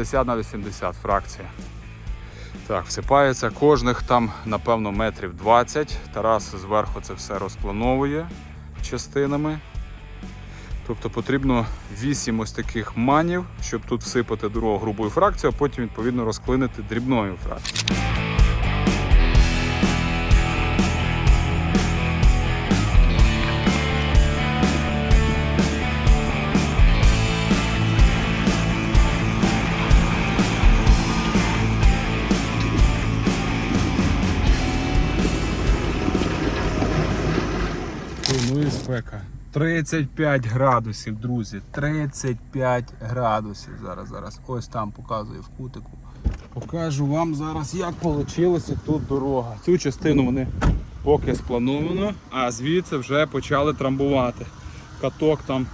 50 на 80 фракція. Так, всипається кожних там, напевно, метрів 20. Тарас зверху це все розплановує частинами. Тобто потрібно 8 ось таких манів, щоб тут всипати другу грубою фракцію, а потім відповідно розклинити дрібною фракцією. 35 градусів, друзі. 35 градусів. Зараз, зараз. Ось там показую в кутику. Покажу вам зараз, як вийшла тут дорога. Цю частину вони поки сплановано, а звідси вже почали трамбувати. Каток там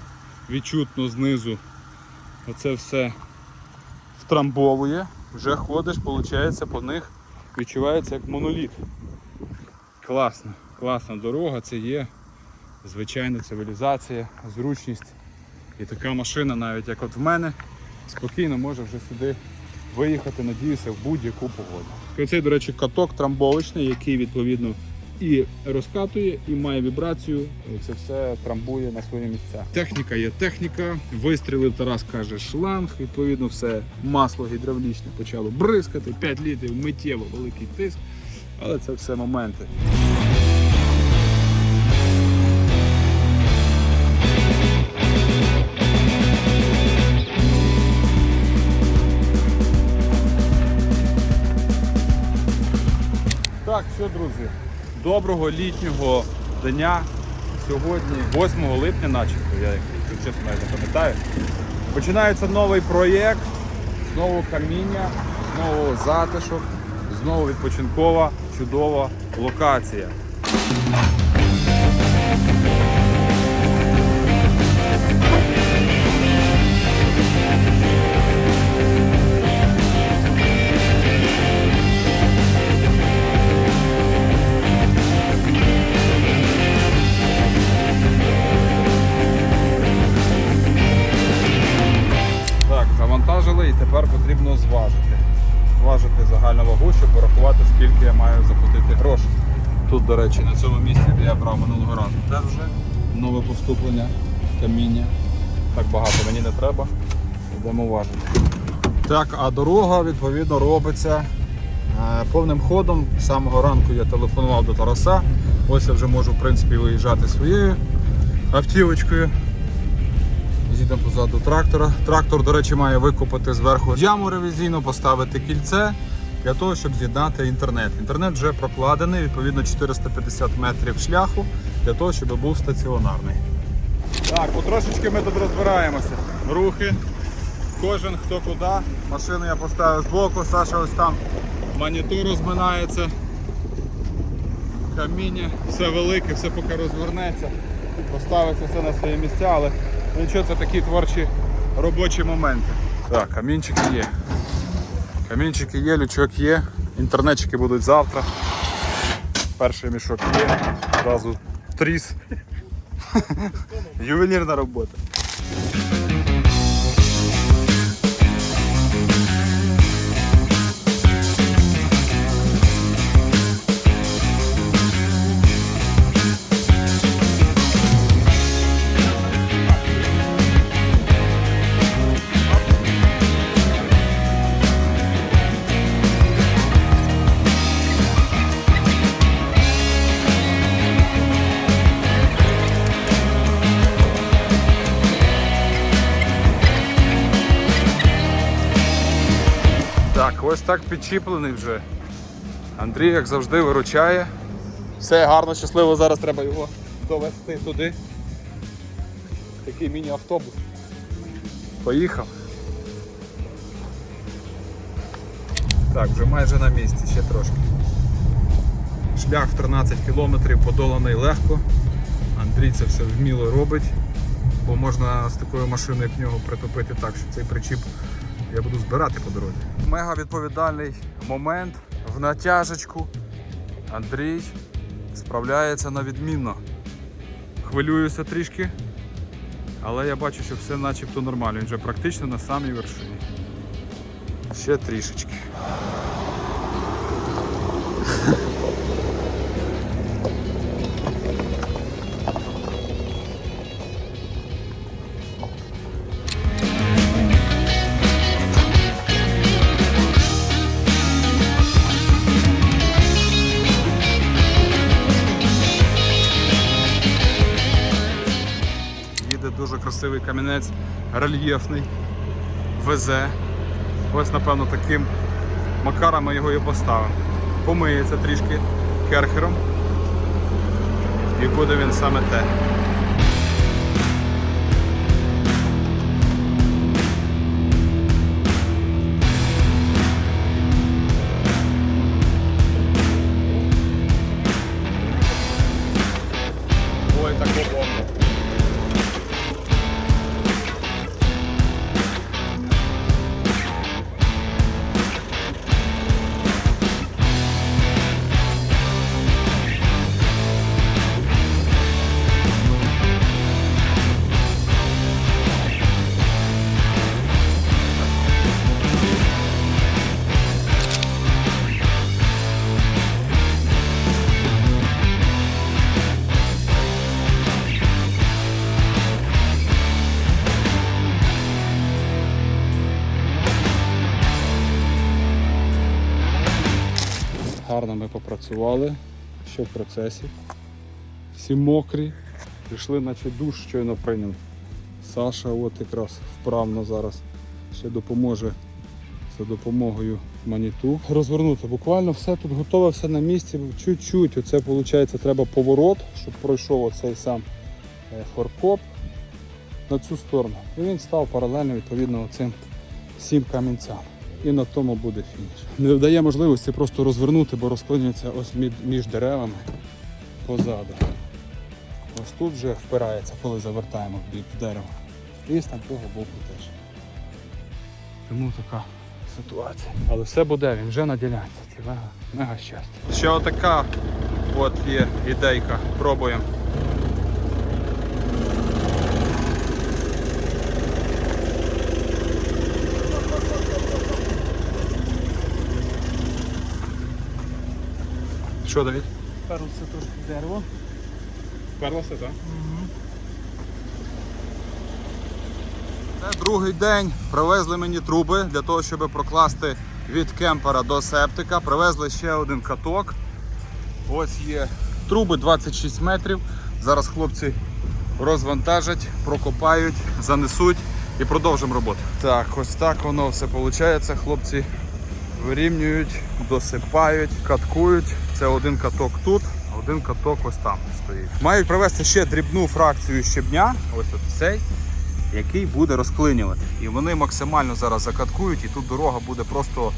відчутно знизу. Оце все втрамбовує. Вже ходиш, виходить, по них відчувається як моноліт. Класно, класна дорога, це є звичайна цивілізація, зручність. І така машина, навіть як от в мене, спокійно може вже сюди виїхати, надіюся, в будь-яку погоду. Оцей, до речі, каток трамбовочний, який відповідно і розкатує, і має вібрацію. І це все трамбує на свої місця. Техніка є техніка. Вистрілив Тарас каже шланг. Відповідно, все масло гідравлічне почало бризкати. 5 літрів миттєво великий тиск. Але це все моменти. Так, що, друзі, доброго літнього дня. Сьогодні, 8 липня, начебто, я якщо чесно не пам'ятаю. Починається новий проєкт, знову каміння, знову затишок, знову відпочинкова, чудова локація. До речі, на цьому місці, де я брав минулого разу, теж вже нове поступлення каміння. Так багато мені не треба. Йдемо важити. Так, а дорога відповідно робиться е, повним ходом. З самого ранку я телефонував до Тараса. Ось я вже можу в принципі виїжджати своєю автівочкою. Їдемо позаду трактора. Трактор, до речі, має викопати зверху яму ревізійну, поставити кільце для того, щоб з'єднати інтернет. Інтернет вже прокладений, відповідно 450 метрів шляху для того, щоб був стаціонарний. Так, потрошечки ми тут розбираємося. Рухи. Кожен хто куди. Машину я поставив збоку, Саша ось там монітор розминається. Каміння, все велике, все поки розвернеться. Поставиться все на свої місця, але нічого, це такі творчі робочі моменти. Так, камінчики є. Камінчики є, лючок є, інтернетчики будуть завтра. Перший мішок є, одразу тріс. Ювелірна робота. Ось так підчіплений вже. Андрій, як завжди, виручає. Все гарно, щасливо, зараз треба його довести туди. Такий міні-автобус. Поїхав. Так, вже майже на місці, ще трошки. Шлях в 13 кілометрів подоланий легко. Андрій це все вміло робить, бо можна з такою машиною, як нього, притопити так, що цей причіп я буду збирати по дорозі. Мега відповідальний момент в натяжечку. Андрій справляється на відмінно. Хвилююся трішки, але я бачу, що все начебто нормально. Він вже практично на самій вершині. Ще трішечки. Красивий камінець, рельєфний, везе. Ось, напевно, таким макаром ми його і поставимо. Помиється трішки керхером. І буде він саме те. Ми попрацювали, ще в процесі. Всі мокрі, прийшли, наче душ щойно прийняв. Саша от якраз вправно зараз ще допоможе за допомогою маніту. Розвернути. Буквально все тут готове, все на місці. Чуть-чуть. Оце виходить, треба поворот, щоб пройшов оцей сам е, форкоп на цю сторону. І він став паралельно відповідно цим сім камінцям. І на тому буде фініш. Не дає можливості просто розвернути, бо розклинюється ось між деревами позаду. Ось тут вже впирається, коли завертаємо в бік дерева. І з там того боку теж. Тому така ситуація. Але все буде, він вже на ділянці. Це мега щастя. Ще отака от є ідейка. Пробуємо. Що, Давід? Перлося трошки дерево. Вперлося, так? Це другий день. Привезли мені труби для того, щоб прокласти від кемпера до септика. Привезли ще один каток. Ось є труби 26 метрів. Зараз хлопці розвантажать, прокопають, занесуть і продовжимо роботу. Так, ось так воно все виходить. Хлопці вирівнюють, досипають, каткують. Це один каток тут, а один каток ось там стоїть. Мають привезти ще дрібну фракцію щебня, ось тут цей, який буде розклинювати. І вони максимально зараз закаткують, і тут дорога буде просто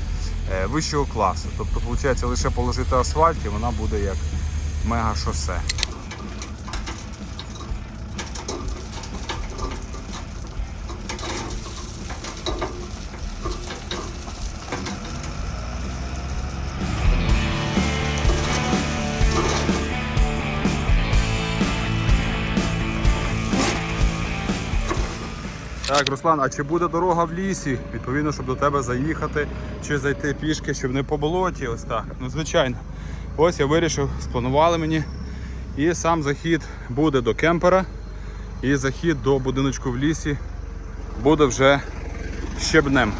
е, вищого класу. Тобто, виходить, лише положити асфальт, і вона буде як мега шосе. Так, Руслан, а чи буде дорога в лісі? Відповідно, щоб до тебе заїхати чи зайти пішки, щоб не по болоті, ось так. Ну, звичайно. Ось я вирішив, спланували мені. І сам захід буде до кемпера. І захід до будиночку в лісі буде вже щебнем.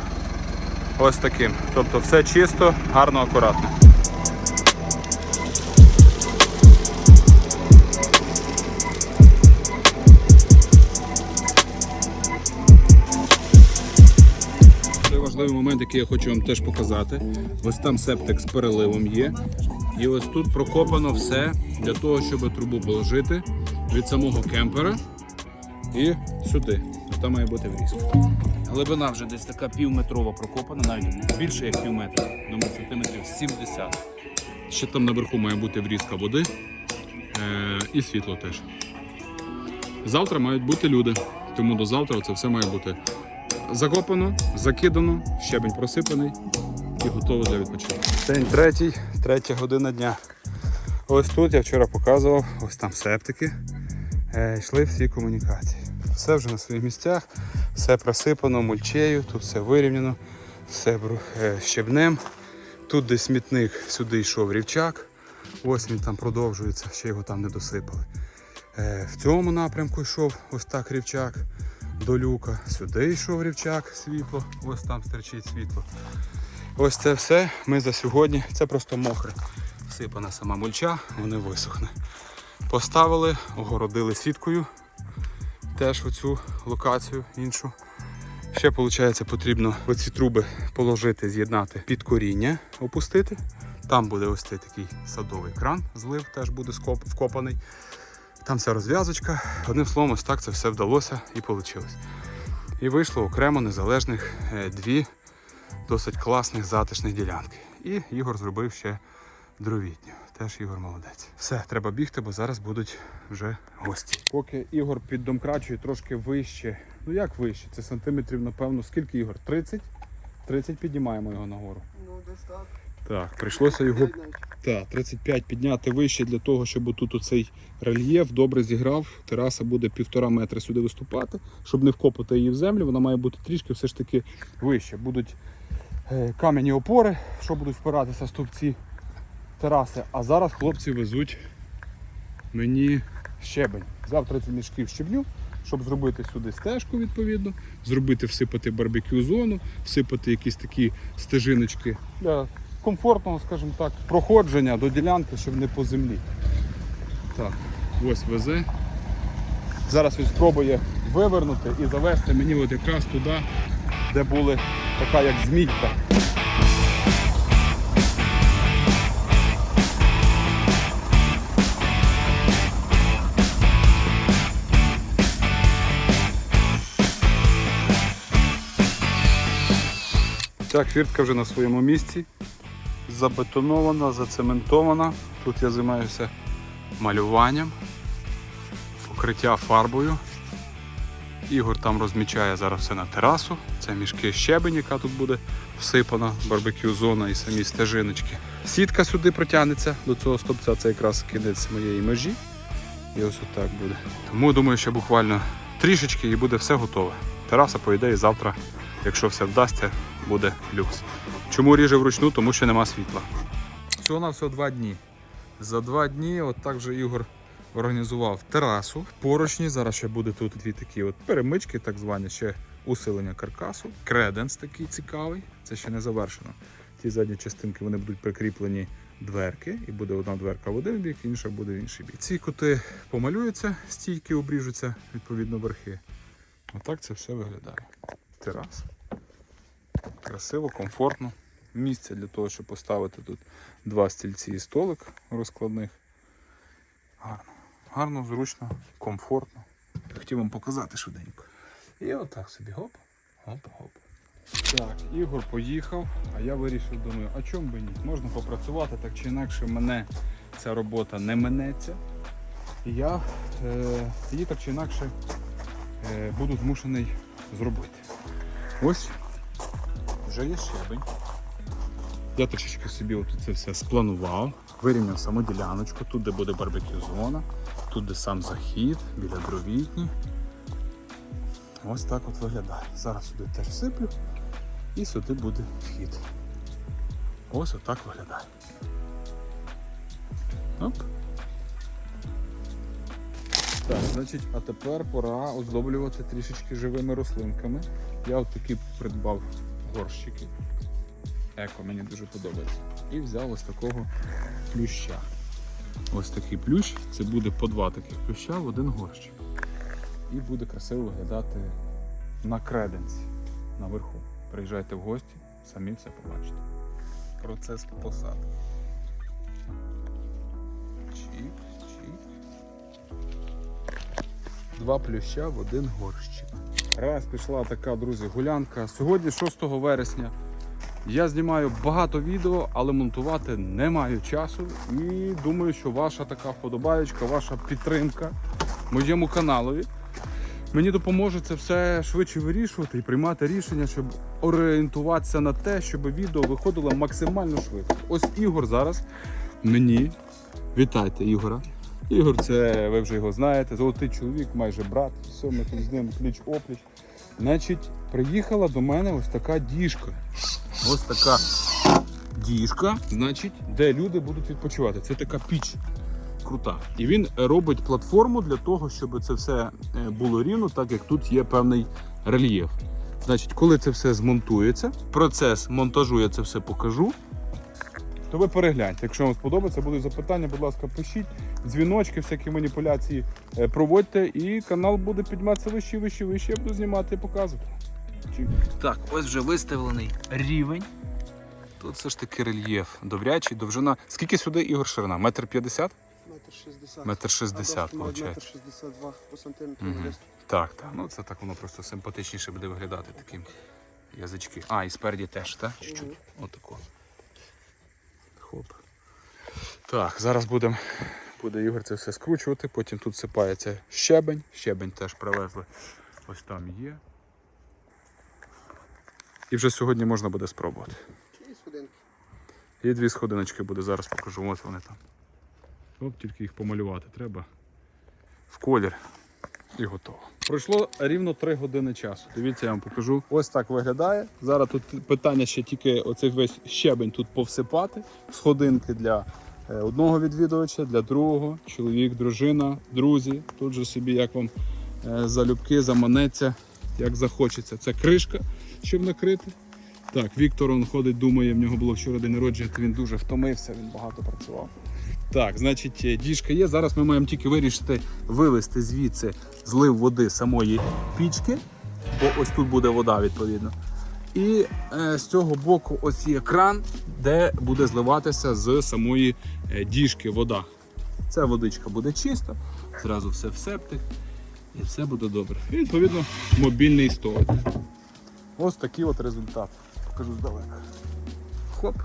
Ось таким. Тобто все чисто, гарно, акуратно. Важливий момент, який я хочу вам теж показати. Ось там септик з переливом є. І ось тут прокопано все для того, щоб трубу положити від самого кемпера і сюди. Там має бути врізка. Глибина вже десь така півметрова прокопана, навіть більше як пів метра, думаю, сантиметрів 70. Ще там наверху має бути врізка води е- і світло теж. Завтра мають бути люди, тому до завтра це все має бути закопано, закидано, щебень просипаний і готово для відпочинку. День третій, третя година дня. Ось тут я вчора показував, ось там септики. Е, йшли всі комунікації. Все вже на своїх місцях, все просипано мульчею, тут все вирівняно, все е, щебнем. Тут десь смітник, сюди йшов рівчак. Ось він там продовжується, ще його там не досипали. Е, В цьому напрямку йшов ось так рівчак до люка. Сюди йшов рівчак, світло, ось там стерчить світло. Ось це все ми за сьогодні. Це просто мокре. Всипана сама мульча, вони висохне. Поставили, огородили сіткою теж оцю локацію іншу. Ще, виходить, потрібно оці труби положити, з'єднати під коріння, опустити. Там буде ось цей такий садовий кран, злив теж буде вкопаний. Там вся розв'язочка. Одним словом, ось так це все вдалося і вийшло. І вийшло окремо незалежних е, дві досить класних затишних ділянки. І Ігор зробив ще дровітню. Теж Ігор молодець. Все, треба бігти, бо зараз будуть вже гості. Поки Ігор піддомкрачує трошки вище. Ну як вище? Це сантиметрів, напевно, скільки Ігор? 30? 30 піднімаємо його нагору. Ну, десь так. Так, прийшлося його навіть. 35 підняти вище для того, щоб тут оцей рельєф добре зіграв. Тераса буде півтора метра сюди виступати, щоб не вкопати її в землю. Вона має бути трішки все ж таки вище. Будуть е, кам'яні опори, що будуть впиратися стовпці тераси. А зараз хлопці везуть мені щебень. Взяв 30 мішків щебню, щоб зробити сюди стежку відповідно, зробити, всипати барбекю зону, всипати якісь такі стежиночки для комфортного, скажімо так, проходження до ділянки, щоб не по землі. Так, ось везе. Зараз він спробує вивернути і завести мені от якраз туди, де були така як змійка. Так, хвіртка вже на своєму місці. Забетонована, зацементована. Тут я займаюся малюванням, покриття фарбою. Ігор там розмічає зараз все на терасу. Це мішки щебень, яка тут буде всипана, барбекю зона і самі стежиночки. Сітка сюди протягнеться до цього стопця, це якраз кінець моєї межі. І ось отак буде. Тому думаю, що буквально трішечки і буде все готове. Тераса, по ідеї, завтра, якщо все вдасться, буде люкс. Чому ріже вручну? Тому що нема світла. Всього на всього два дні. За два дні, от так же Ігор організував терасу. Поручні. Зараз ще буде тут дві такі от перемички, так звані, ще усилення каркасу. Креденс такий цікавий. Це ще не завершено. Ті задні частинки вони будуть прикріплені дверки, і буде одна дверка в один бік, інша буде в інший бік. Ці кути помалюються, стійки обріжуться, відповідно, верхи. Отак це все виглядає. Тераса. Красиво, комфортно. Місце для того, щоб поставити тут два стільці і столик розкладних. Гарно. Гарно, зручно, комфортно. Хотів вам показати швиденько. І отак собі гоп, гоп, гоп. Так, Ігор поїхав, а я вирішив, думаю, а чому би ні? Можна попрацювати так чи інакше мене ця робота не минеться. І я е, її так чи інакше е, буду змушений зробити. Ось вже є щебень. Я трішечки собі от це все спланував, вирівняв саму діляночку, тут де буде барбекю зона, тут де сам захід, біля дровітні. Ось так от виглядає. Зараз сюди теж всиплю і сюди буде вхід. Ось отак виглядає. Оп. Так, значить, а тепер пора оздоблювати трішечки живими рослинками. Я от такі придбав горщики. Еко мені дуже подобається. І взяв ось такого плюща. Ось такий плющ, це буде по два таких плюща в один горщик. І буде красиво виглядати на креденці наверху. Приїжджайте в гості, самі все побачите. Процес посадки. Чик, чик. Два плюща в один горщик. Раз пішла така, друзі, гулянка. Сьогодні, 6 вересня, я знімаю багато відео, але монтувати не маю часу. І думаю, що ваша така вподобаєчка, ваша підтримка моєму каналові мені допоможе це все швидше вирішувати і приймати рішення, щоб орієнтуватися на те, щоб відео виходило максимально швидко. Ось Ігор зараз мені. Вітайте Ігора. Ігор, це ви вже його знаєте. Золотий чоловік, майже брат. Все, ми тут з ним пліч опліч. Значить, приїхала до мене ось така діжка. Ось така діжка, значить, де люди будуть відпочивати. Це така піч крута. І він робить платформу для того, щоб це все е, було рівно, так як тут є певний рельєф. Значить, коли це все змонтується, процес монтажу я це все покажу. То ви перегляньте. Якщо вам сподобається, будуть запитання, будь ласка, пишіть, дзвіночки, всякі маніпуляції е, проводьте, і канал буде підніматися вище, вище, вище. Я буду знімати і показувати. Так, ось вже виставлений рівень. Тут все ж таки рельєф добрячий, довжина. Скільки сюди Ігор ширина? Метр п'ятдесят? Метр шістдесят. Метр шістдесят, Метр шістдесят два по сантиметру. Десь. Так, так. Ну це так воно просто симпатичніше буде виглядати таким язички. А, і спереді теж, так? Чуть-чуть. Отако. Хоп. Так, зараз будемо. Буде Ігор це все скручувати, потім тут сипається щебень. Щебень теж привезли. Ось там є. І вже сьогодні можна буде спробувати. І сходинки. І дві сходиночки буде, зараз покажу. Ось вони там. Оп, тільки їх помалювати треба. В колір. І готово. Пройшло рівно 3 години часу. Дивіться, я вам покажу. Ось так виглядає. Зараз тут питання ще тільки оцей весь щебень тут повсипати. Сходинки для е, одного відвідувача, для другого, чоловік, дружина, друзі. Тут же собі як вам е, залюбки, заманеться, як захочеться. Це кришка, щоб накрити. Так, Віктор он ходить, думає, в нього було вчора день народження, то він дуже втомився, він багато працював. Так, значить, е, діжка є. Зараз ми маємо тільки вирішити вивести звідси злив води самої пічки, бо ось тут буде вода, відповідно. І е, з цього боку ось є кран, де буде зливатися з самої е, діжки вода. Ця водичка буде чиста, зразу все в септик, і все буде добре. І відповідно мобільний столик. Ось такий от результат. Покажу здалека. Хоп.